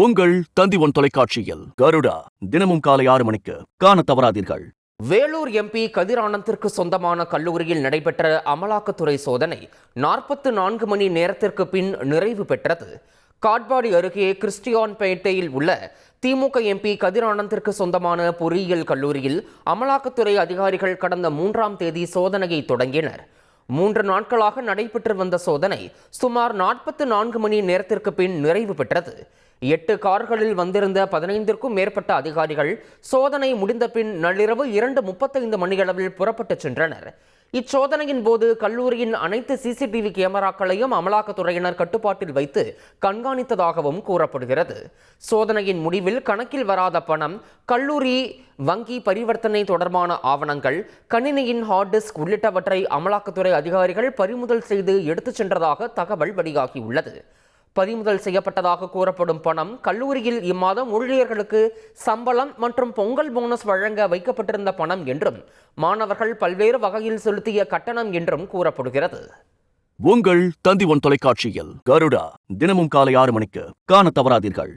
உங்கள் தந்தி ஒன் தொலைக்காட்சியில் கருடா தினமும் காலை ஆறு மணிக்கு காண தவறாதீர்கள். வேலூர் எம்பி கதிரானந்திற்கு சொந்தமான கல்லூரியில் நடைபெற்ற அமலாக்கத்துறை சோதனை நாற்பத்து நான்கு மணி நேரத்திற்கு பின் நிறைவு பெற்றது. காட்பாடி அருகே கிறிஸ்டியான்பேட்டையில் உள்ள திமுக எம்பி கதிரானந்திற்கு சொந்தமான பொறியியல் கல்லூரியில் அமலாக்கத்துறை அதிகாரிகள் கடந்த மூன்றாம் தேதி சோதனையை தொடங்கினர். மூன்று நாட்களாக நடைபெற்று வந்த சோதனை சுமார் நாற்பத்து நான்கு மணி நேரத்திற்கு பின் நிறைவு பெற்றது. எட்டு கார்களில் வந்திருந்த பதினைந்திற்கும் மேற்பட்ட அதிகாரிகள் சோதனை முடிந்த பின் நள்ளிரவு இரண்டு முப்பத்தைந்து மணியளவில் புறப்பட்டுச் சென்றனர். இச்சோதனையின் போது கல்லூரியின் அனைத்து சிசிடிவி கேமராக்களையும் அமலாக்கத்துறையினர் கட்டுப்பாட்டில் வைத்து கண்காணித்ததாகவும் கூறப்படுகிறது. சோதனையின் முடிவில் கணக்கில் வராத பணம் கல்லூரி வங்கி பரிவர்த்தனை தொடர்பான ஆவணங்கள் கணினியின் ஹார்ட் டிஸ்க் உள்ளிட்டவற்றை அமலாக்கத்துறை அதிகாரிகள் பறிமுதல் செய்து எடுத்துச் சென்றதாக தகவல் வெளியாகியுள்ளது. பறிமுதல் செய்யப்பட்டதாக கூறப்படும் பணம் கல்லூரியில் இம்மாதம் ஊழியர்களுக்கு சம்பளம் மற்றும் பொங்கல் போனஸ் வழங்க வைக்கப்பட்டிருந்த பணம் என்றும் மாணவர்கள் பல்வேறு வகையில் செலுத்திய கட்டணம் என்றும் கூறப்படுகிறது. உங்கள் தந்திவன் தொலைக்காட்சியில் கருடா தினமும் காலை ஆறு மணிக்கு காண தவறாதீர்கள்.